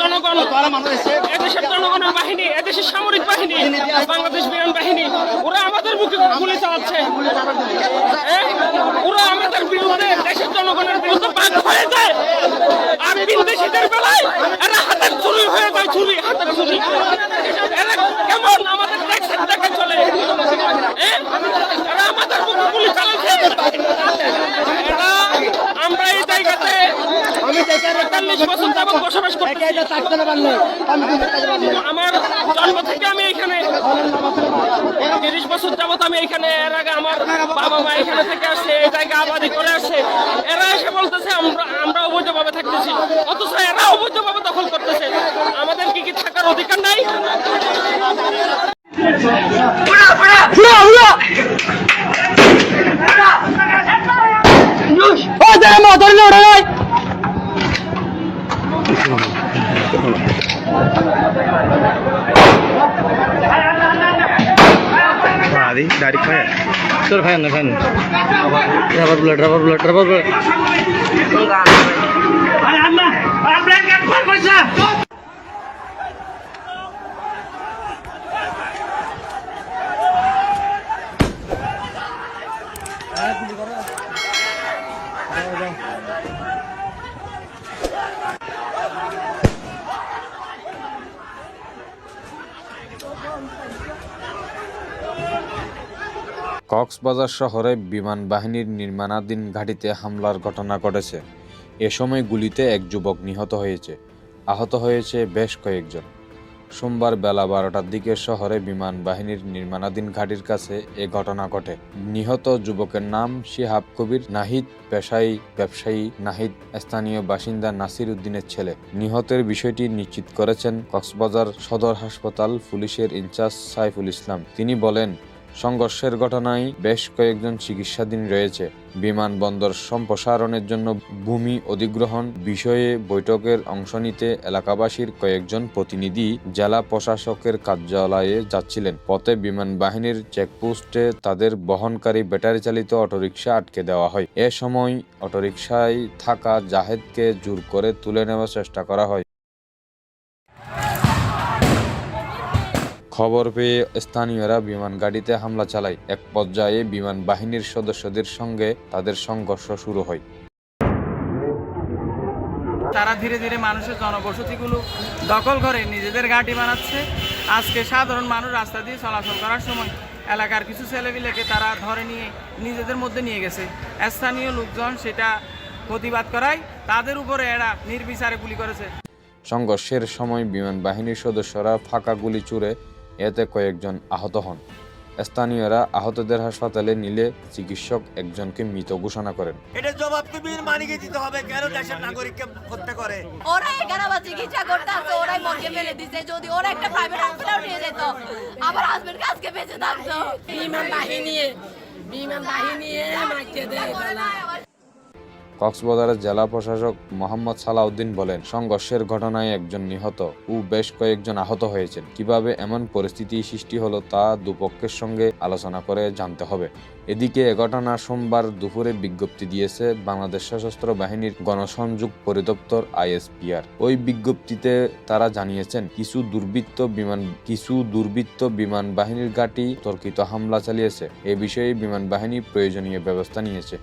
জনগণ এদেশের জনগণের বাহিনী এদেশের সামরিক বাহিনী বাংলাদেশ বিমান বাহিনী ওরা আমাদের মুখে গুলি চালাচ্ছে। ওরা আমাদের বিরুদ্ধে দেশের জনগণের বিরুদ্ধে বাদ হয়ে যায়। আর বিদেশিদের বেলায় এরা হাতের চুরি হয়ে যায় চুরি হাতের চুরি এরা কেমন আমাদের ট্যাক্সের টাকা চলে এ? এরা আমাদের মুখে গুলি চালাচ্ছে এরা আমরা এই জায়গাতে পঁয়তাল্লিশ বছর যাবত বসবাস করতেছি। আমার জন্ম থেকে আমি এখানে তিরিশ বছর যাবত আমি এখানে এর আগে আমার বাবা মা এখানে থেকে আসছে এই জায়গা আবাদি করে আসছে এরা এসে বলতেছে আমরা আমরা অবৈধভাবে থাকতেছি। অথচ এরা অবৈধভাবে দখল করতেছে। আমাদের কি কি থাকার অধিকার নাই? গাড়ি ডাইরেক্ট ফায়ার চল ফায়ার না fire rubber bullet rubber bullet rubber bullet Cox's Bazar শহরে বিমান বাহিনীর নির্মাণাধীন ঘাঁটিতে হামলার ঘটনা ঘটেছে। এ সময় গুলিতে এক যুবক নিহত হয়েছে। আহত হয়েছে বেশ কয়েকজন। সোমবার বেলা বারোটার দিকে শহরে বিমান বাহিনীর নির্মাণাধীন ঘাঁটির কাছে এ ঘটনা ঘটে। নিহত যুবকের নাম শিহাব কবির, নাহিদ পেশাই, ব্যবসায়ী নাহিদ, স্থানীয় বাসিন্দা নাসির উদ্দিনের ছেলে। নিহতের বিষয়টি নিশ্চিত করেছেন কক্সবাজার সদর হাসপাতাল পুলিশের ইনচার্জ সাইফুল ইসলাম। তিনি বলেন সংঘর্ষের ঘটনায় বেশ কয়েকজন চিকিৎসাধীন রয়েছে। বিমানবন্দর সম্প্রসারণের জন্য ভূমি অধিগ্রহণ বিষয়ে বৈঠকের অংশ নিতে এলাকাবাসীর কয়েকজন প্রতিনিধি জেলা প্রশাসকের কার্যালয়ে যাচ্ছিলেন। পথে বিমান বাহিনীর চেকপোস্টে তাদের বহনকারী ব্যাটারি চালিত অটোরিকশা আটকে দেওয়া হয়। এ সময় অটোরিকশায় থাকা জাহেদকে জোর করে তুলে নেওয়ার চেষ্টা করা হয়। খবর পেয়ে স্থানীয়রা বিমান গাড়িতে হামলা চালায়। এক পর্যায়ে বিমান বাহিনীর সদস্যদের সঙ্গে তাদের সংঘর্ষ শুরু হয়। তারা ধীরে ধীরে মানুষের জনবসতিগুলো দখল করে নিজেদের গাড়ি বানাচ্ছে। আজকে সাধারণ মানুষ রাস্তা দিয়ে চলাচল করার সময় এলাকার কিছু ছেলেপিলেকে তারা ধরে নিয়ে নিজেদের মধ্যে নিয়ে গেছে। স্থানীয় লোকজন সেটা প্রতিবাদ করায় তাদের উপরে এরা নির্বিচারে গুলি করেছে। সংঘর্ষের সময় বিমান বাহিনীর সদস্যরা ফাঁকা গুলি ছুড়ে এতে কয়েকজন আহত হন। স্থানীয়রা আহতদের হাসপাতালে নিলে চিকিৎসক একজনকে মৃত ঘোষণা করেন। এটা জবাব তুমি মানিয়ে দিতে হবে কেন দেশের নাগরিককে হত্যা করে? ওরা এখানে আবার চিকিৎসা করতে আসছে ওরাই মরকে ফেলে দিছে যদি ওরা একটা প্রাইভেট হসপিটাল নিয়ে যেত আমার হাজবেন্ড বেঁচে থাকতো। বিমান বাহিনী বিমান বাহিনী মাইকে দেয়। কক্সবাজারের জেলা প্রশাসক মোহাম্মদ সালাউদ্দিন বলেন, সংঘর্ষের ঘটনায় একজন নিহত ও বেশ কয়েকজন আহত হয়েছেন। কীভাবে এমন পরিস্থিতি সৃষ্টি হলো তা দুপক্ষের সঙ্গে আলোচনা করে জানতে হবে। এদিকে এ ঘটনা সোমবার দুপুরে বিজ্ঞপ্তি দিয়েছে বাংলাদেশ সশস্ত্র বাহিনীর গণসংযোগ পরিদপ্তর আইএসপিআর। ওই বিজ্ঞপ্তিতে তারা জানিয়েছেন, কিছু দুর্বৃত্ত বিমান, কিছু দুর্বৃত্ত বিমান বাহিনীর ঘাঁটি তর্কিত হামলা চালিয়েছে। এ বিষয়ে বিমান বাহিনী প্রয়োজনীয় ব্যবস্থা নিয়েছে।